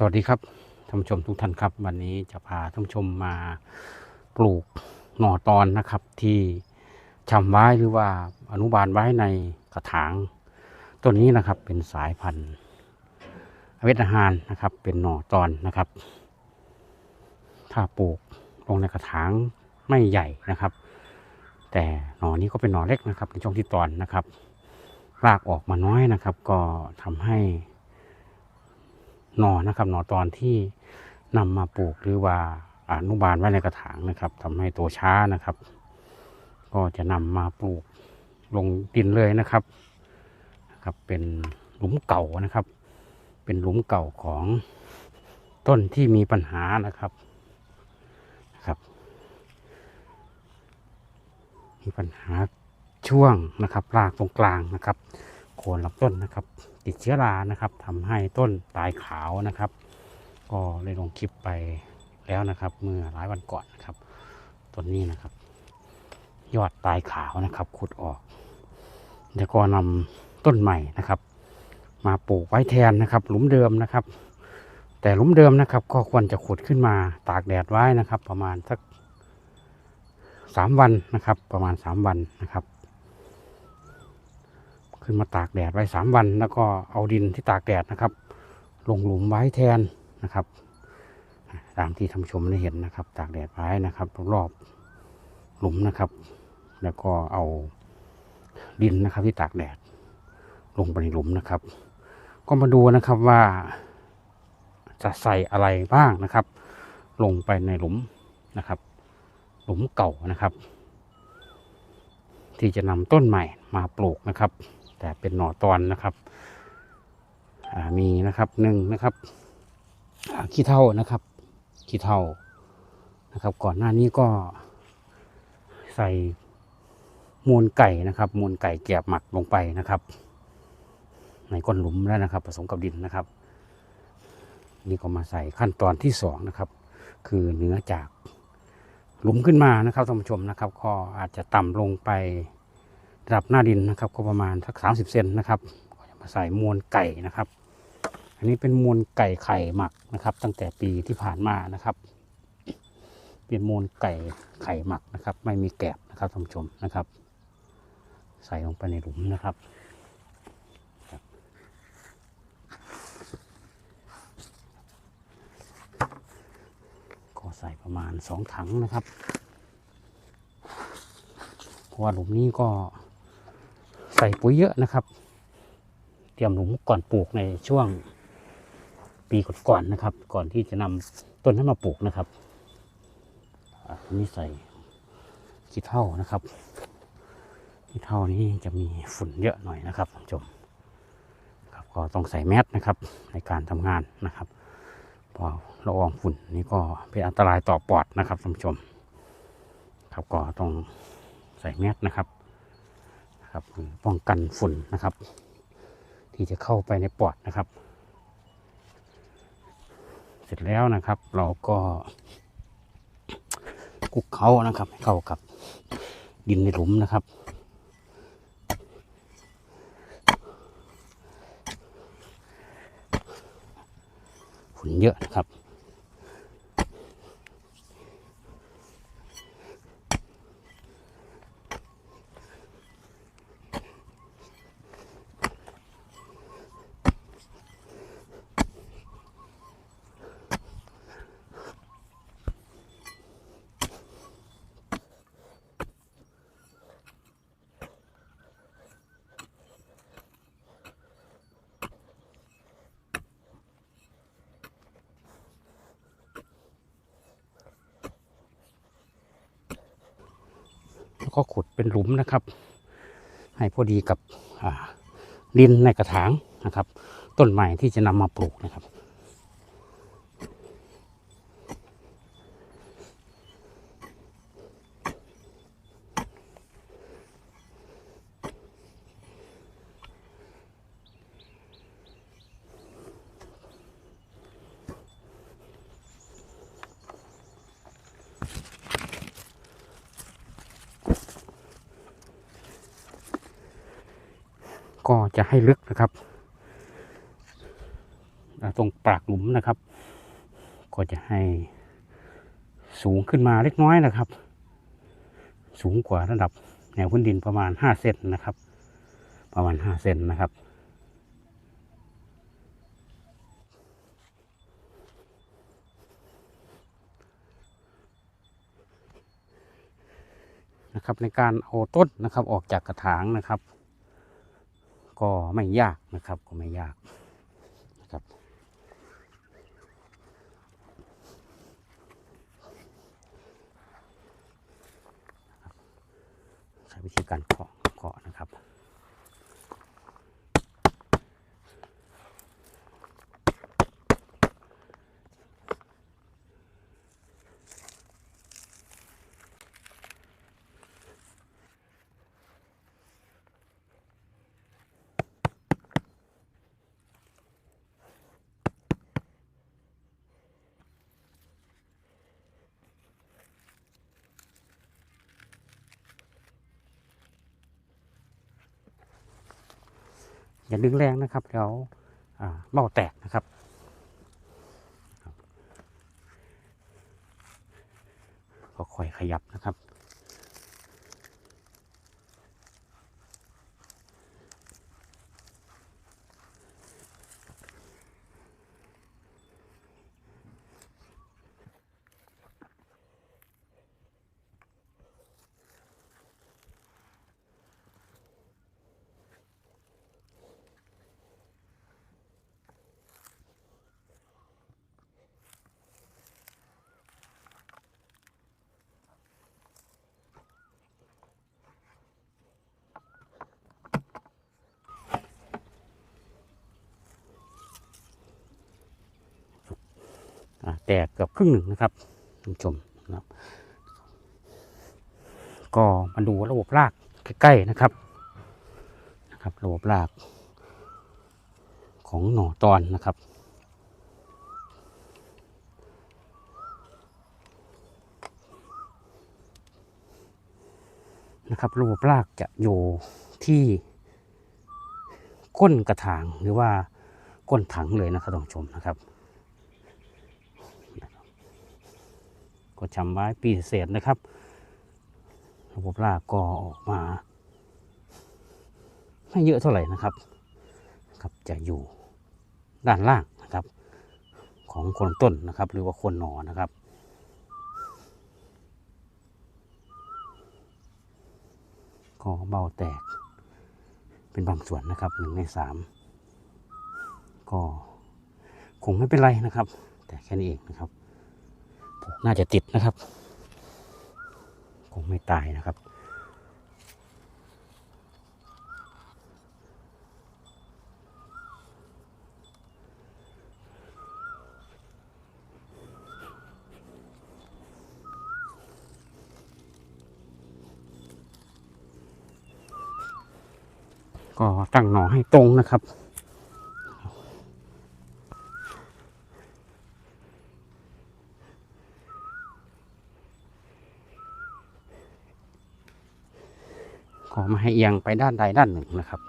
สวัสดีครับท่านผู้ชมทุกท่านครับ วันนี้จะพาท่านผู้ชมมาปลูกหน่อตอนนะครับ ที่ชำไว้หรือว่าอนุบาลไว้ในกระถางต้นนี้นะครับ เป็นสายพันธุ์อเวทอาหารนะครับ เป็นหน่อตอนนะครับ ถ้าปลูกลงในกระถางไม่ใหญ่นะครับ แต่หน่อนี้ก็เป็นหน่อเล็กนะครับในช่วงที่ตอนนะครับรากออกมาน้อยนะครับ ก็ทำให้ หน่อนะครับหน่อตอนที่นำมาปลูกหรือว่าอนุบาลไว้ในกระถางนะครับทำให้โตช้านะครับ ก็จะนำมาปลูกลงดินเลยนะครับนะครับเป็นหลุมเก่านะครับ เป็นหลุมเก่าของต้นที่มีปัญหานะครับครับ มีปัญหาช่วงนะครับรากตรงกลางนะครับ โคนลำต้นนะครับ ติดเชื้อรานะครับทำให้ต้นตายขาวนะครับ ก็เลยลงคลิปไปแล้วนะครับ เมื่อหลายวันก่อนนะครับต้นนี้นะครับ ยอดตายขาวนะครับ ขุดออกแล้วก็นำต้นใหม่นะครับ มาปลูกไว้แทนนะครับ หลุมเดิมนะครับ แต่หลุมเดิมนะครับ ก็ควรจะขุดขึ้นมาตากแดดไว้นะครับ ประมาณสักสามวันนะครับ ประมาณสามวันนะครับ ขึ้นมาตากแดดไว้สามวัน แล้วก็เอาดินที่ตากแดดนะครับ ลงหลุมไว้แทนนะครับ ตามที่ท่านชมได้เห็นนะครับ ตากแดดไว้นะครับ รอบหลุมนะครับ แล้วก็เอาดินนะครับที่ตากแดด ลงไปในหลุมนะครับ ก็มาดูนะครับว่าจะใส่อะไรบ้างนะครับ ลงไปในหลุมนะครับ หลุมเก่านะครับ ที่จะนำต้นใหม่มาปลูกนะครับ แต่เป็นหน่อตอนนะครับมีนะครับหนึ่งนะครับขี้เท่านะครับขี้เท่านะครับ ก่อนหน้านี้ก็ใส่มูลไก่นะครับมูลไก่แกบหมักลงไปนะครับ ในก้นหลุมแล้วนะครับ ผสมกับดินนะครับ นี่ก็มาใส่ขั้นตอนที่สองนะครับ คือเนื้อจากหลุมขึ้นมานะครับท่านผู้ชมนะครับ ก็อาจจะต่ำลงไป ระดับหน้าดินนะครับ ก็ประมาณสักสามสิบเซนนะครับก็จะมาใส่มวลไก่นะครับ อันนี้เป็นมวลไก่ไข่หมักนะครับ ตั้งแต่ปีที่ผ่านมานะครับ เป็นมวลไก่ไข่หมักนะครับ ไม่มีแกบนะครับท่านผู้ชมนะครับ ใส่ลงไปในหลุมนะครับก็ใส่ประมาณสองถังนะครับ เพราะว่าหลุมนี้ก็ ใส่ปุ๋ยเยอะนะครับ เตรียมหลุมก่อนปลูกในช่วงปีก่อนๆนะครับ ก่อนที่จะนำต้นนั้นมาปลูกนะครับอันนี้ใส่ขี้เท่านะครับขี้เท่านี้จะมีฝุ่นเยอะหน่อยนะครับท่านผู้ชมครับก็ต้องใส่แมสนะครับ ในการทำงานนะครับเพราะละอองฝุ่นนี่ก็เป็นอันตรายต่อปอดนะครับท่านผู้ชม ครับก็ต้องใส่แมสนะครับ ครับป้องกันฝุ่นนะครับ ที่จะเข้าไปในปอดนะครับ เสร็จแล้วนะครับ เราก็คลุกเขานะครับให้เข้ากับดินในหลุมนะครับฝุ่นเยอะนะครับ ก็ขุดเป็นหลุมนะครับ ให้พอดีกับดินในกระถางนะครับ ต้นใหม่ที่จะนำมาปลูกนะครับ ก็ จะให้ลึกนะครับตรงปากหลุมนะครับ ก็จะให้สูงขึ้นมาเล็กน้อยนะครับ สูงกว่าระดับแนวพื้นดินประมาณห้าเซนนะครับ ประมาณห้าเซนนะครับนะครับในการเอาต้นนะครับออกจากกระถางนะครับ ก็ไม่ยากนะครับ ก็ไม่ยากนะครับ ใช้วิธีการเคาะ อย่าดึงแรงนะครับเดี๋ยวเบ้าแตกนะครับ แตกเกือบครึ่งหนึ่งนะครับท่านผู้ชมนะครับ ก็มาดูระบบรากใกล้ๆนะครับนะครับ ระบบรากของหน่อตอนนะครับนะครับระบบรากจะอยู่ที่ก้นกระถางหรือว่าก้นถังเลยนะครับท่านผู้ชมนะครับ ก็จำไว้ปีเศษนะครับ ระบบรากก็ออกมา ไม่เยอะเท่าไหร่นะครับ ครับจะอยู่ด้านล่างนะครับ ของโคนต้นนะครับ หรือว่าโคนหนอนะครับก็เบาแตก เป็นบางส่วนนะครับหนึ่งในสามก็คงไม่เป็นไรนะครับ แต่แค่นี้เองนะครับ น่าจะติดนะครับ คงไม่ตายนะครับ ก็ตั้งหนอให้ตรงนะครับ อมาให้เอียงไปด้านใดด้านหนึ่งนะครับ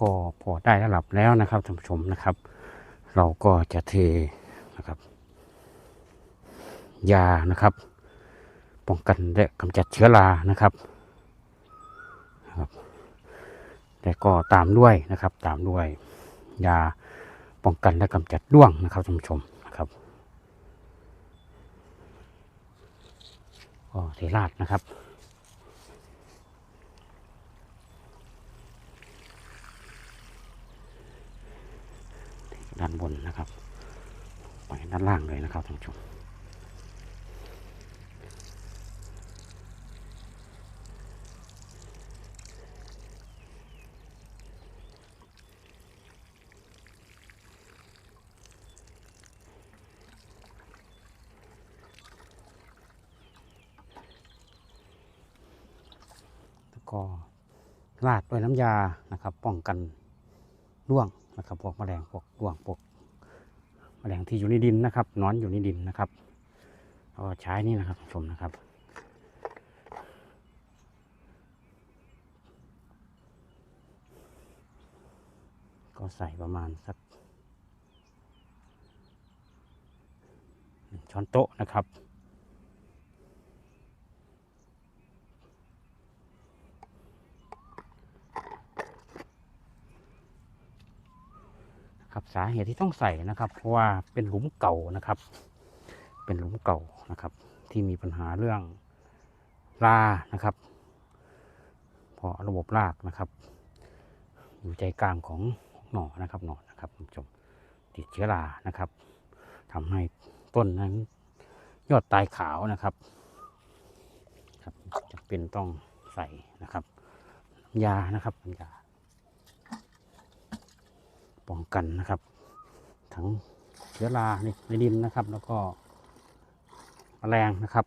ก็พอได้ระดับแล้วนะครับท่านผู้ชมนะครับ เราก็จะเทนะครับ ยานะครับ ป้องกันและกำจัดเชื้อรานะครับและก็ตามด้วยนะครับตามด้วยยาป้องกันและกำจัดด้วงนะครับท่านผู้ชมนะครับก็เทราดนะครับด้านบนนะครับ ไปด้านล่างเลยนะครับท่านผู้ชม ก็ราดด้วยน้ำยานะครับ ป้องกันร่วงนะครับพวกแมลงพวกร่วงพวกแมลงที่อยู่ในดินนะครับนอนอยู่ในดินนะครับเราก็ใช้นี่นะครับผู้ชมนะครับก็ใส่ประมาณสักหนึ่งช้อนโต๊ะนะครับ สาเหตุที่ต้องใส่นะครับเพราะว่าเป็นหลุมเก่านะครับ เป็นหลุมเก่านะครับ ที่มีปัญหาเรื่องรานะครับ เพราะระบบรากนะครับ อยู่ใจกลางของหน่อนะครับหน่อนะครับคุณผู้ชมติดเชื้อรานะครับทำให้ต้นนั้นยอดตายขาวนะครับครับจำเป็นต้องใส่นะครับยานะครับน้ำยา ป้องกันนะครับ ทั้งเชื้อราในดินนะครับ แล้วก็แมลงนะครับ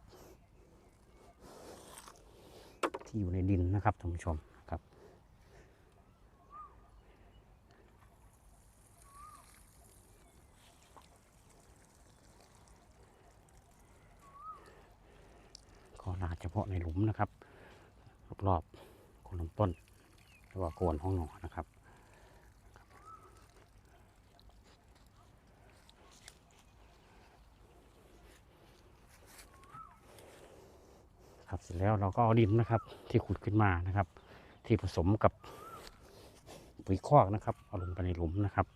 ที่อยู่ในดินนะครับท่านผู้ชมครับ ก็ลาดเฉพาะในหลุมนะครับ รอบๆโคนลำต้นหรือว่าโคนห้องหนอนะครับ ครับ เสร็จแล้วเราก็เอาดินนะครับ ที่ขุดขึ้นมานะครับ ที่ผสมกับปุ๋ยคอกนะครับ เอาลงไปในหลุมนะครับ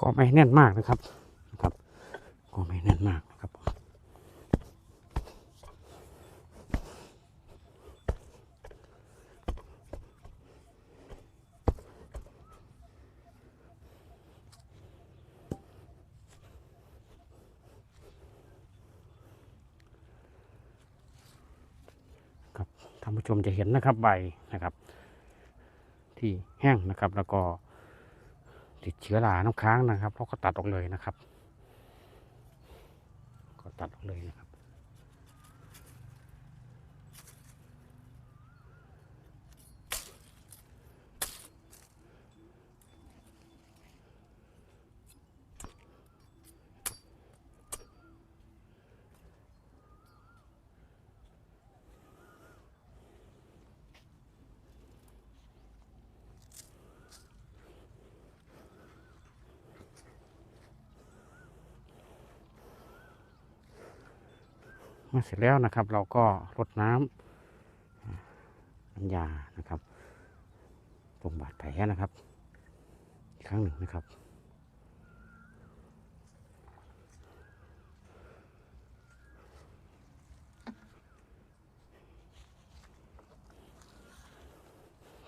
ก็ไม่แน่นมากนะครับนะครับก็ไม่แน่นมากนะครับครับท่านผู้ชมจะเห็นนะครับใบนะครับ ที่แห้งนะครับแล้วก็ ติดเชื้อราน้ำค้างนะครับเราก็ตัดออกเลยนะครับ ก็ตัดออกเลยนะครับ เมื่อเสร็จแล้วนะครับ เราก็รดน้ำน้ำยานะครับ ตรงบาดแผลนะครับอีกครั้งหนึ่งนะครับ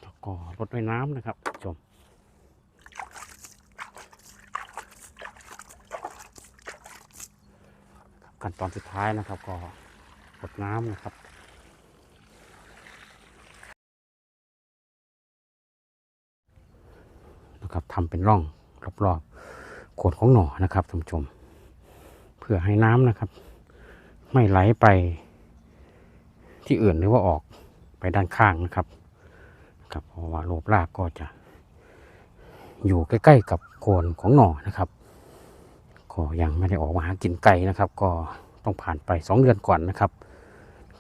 แล้วก็รดด้วยน้ำนะครับท่านผู้ชม ขั้นตอนสุดท้ายนะครับ ก็กดน้ำนะครับนะครับทำเป็นร่องรอบๆโคนของหน่อนะครับท่านผู้ชม เพื่อให้น้ำนะครับ ไม่ไหลไปที่อื่นหรือว่าออกไปด้านข้างนะครับครับเพราะว่าโลบรากก็จะอยู่ใกล้ ๆ กับโคนของหน่อนะครับ ก็ยังไม่ได้ออกมาหากินไก่นะครับ ก็ต้องผ่านไป 2 เดือนก่อนนะครับ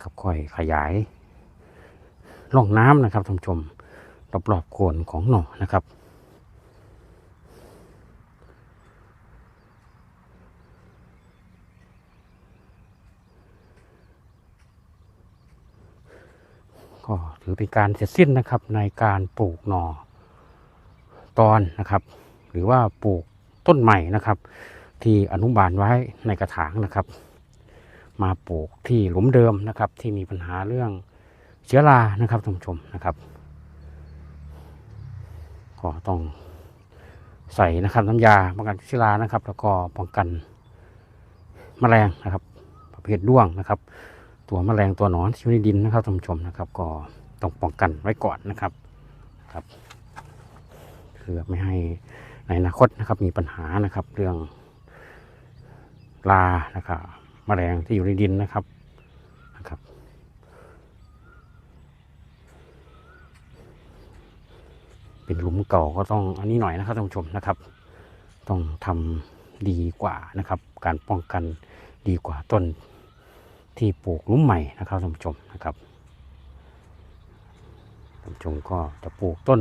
ครับค่อยขยายร่องน้ำนะครับท่านชมรอบๆโคนของหน่อนะครับก็ถือเป็นการเสร็จสิ้นนะครับในการปลูกหน่อตอนนะครับ หรือว่าปลูกต้นใหม่นะครับ ที่อนุบาลไว้ในกระถางนะครับ มาปลูกที่หลุมเดิมนะครับ ที่มีปัญหาเรื่องเชื้อรานะครับท่านผู้ชมนะครับก็ต้องใส่นะครับน้ำยาป้องกันเชื้อรานะครับ แล้วก็ป้องกันแมลงนะครับ ประเภทด้วงนะครับ ตัวแมลงตัวหนอนที่อยู่ในดินนะครับท่านผู้ชมนะครับ ก็ต้องป้องกันไว้ก่อนนะครับครับเพื่อไม่ให้ในอนาคตนะครับมีปัญหานะครับเรื่อง ลานะครับแมลงที่อยู่ในดินนะครับนะครับ เป็นหลุมเก่าก็ต้องอันนี้หน่อยนะครับท่านผู้ชมนะครับ ต้องทำดีกว่านะครับ การป้องกันดีกว่าต้นที่ปลูกลุมใหม่นะครับท่านผู้ชมนะครับท่านผู้ชมก็จะปลูกต้น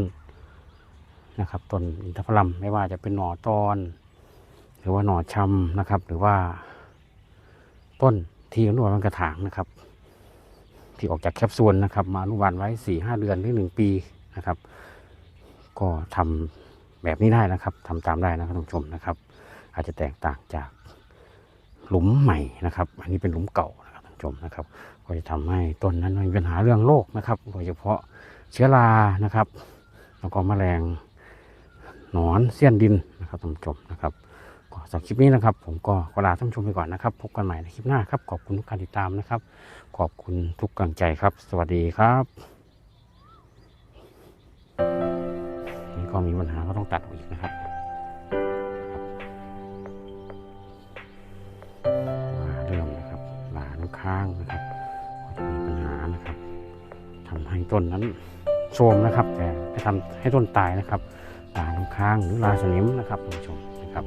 นะครับต้นอินทผลัมไม่ว่าจะเป็นหน่อตอน หรือว่าหน่อชำนะครับ หรือว่า ต้นที่อนุบาลกระถางนะครับ ที่ออกจากแคปซูลนะครับ มาอนุบาลไว้สี่ห้าเดือนหรือหนึ่งปีนะครับ ก็ทำแบบนี้ได้นะครับทำตามได้นะครับท่านผู้ชมนะครับ อาจจะแตกต่างจากหลุมใหม่นะครับ อันนี้เป็นหลุมเก่านะครับท่านผู้ชมนะครับ ก็จะทำให้ต้นนั้นมีปัญหาเรื่องโรคนะครับ โดยเฉพาะเชื้อรานะครับ แล้วก็แมลงหนอนเสี้ยนดินนะครับท่านผู้ชมนะครับ สำหรับคลิปนี้นะครับ ผมก็ขอลาท่านผู้ชมไปก่อนนะครับ พบกันใหม่ในคลิปหน้าครับ ขอบคุณทุกการติดตามนะครับ ขอบคุณทุกกำลังใจครับ สวัสดีครับนี่ก็มีปัญหาก็ต้องตัดออกอีกนะครับว่าเริ่มนะครับหลาน้ำค้างนะครับก็จะมีปัญหานะครับทำให้ต้นนั้นโทรมนะครับ แต่ไม่ทำให้ต้นตายนะครับหลานค้างหรือลาสนิมนะครับท่านผู้ชมนะครับ